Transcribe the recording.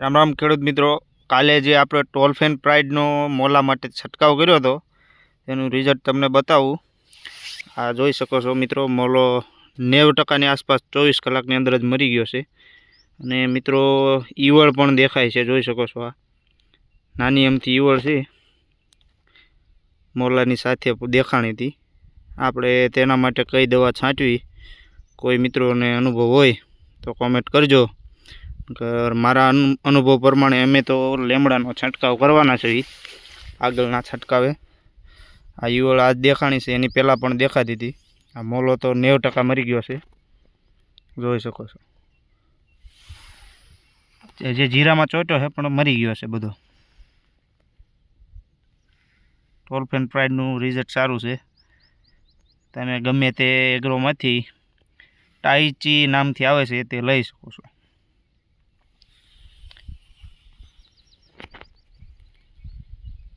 રામ રામ ખેડૂત મિત્રો. કાલે જે આપણે ટોલફેન પ્રાઇડનો મોલા માટે છંટકાવ કર્યો હતો, એનું રિઝલ્ટ તમને બતાવું. આ જોઈ શકો છો મિત્રો, મોલો નેવ ટકાની આસપાસ ચોવીસ કલાકની અંદર જ મરી ગયો છે. અને મિત્રો, ઈવળ પણ દેખાય છે, જોઈ શકો છો આ. નાની એમથી ઈવળ છે. મોલાની સાથે દેખાણી હતી. આપણે તેના માટે કઈ દવા છાંટવી, કોઈ મિત્રોને અનુભવ હોય તો કોમેન્ટ કરજો. મારા અનુ- અનુભવ પ્રમાણે અમે તો લેમડાનો છંટકાવ કરવાના છે. આગળના છંટકાવે. આ યુવળ આજ દેખાણી છે, એની પહેલાં પણ દેખાતી હતી આ મોલો તો નેવું ટકા મરી ગયો છે. જોઈ શકો છો. જે જીરામાં ચોટ્યો છે પણ મરી ગયો છે બધો. ટોલફેન પ્રાઇડનું રિઝલ્ટ સારું છે. તમે ગમે તે એગ્રોમાંથી ટાઈચી નામથી આવે છે તે લઈ શકો છો.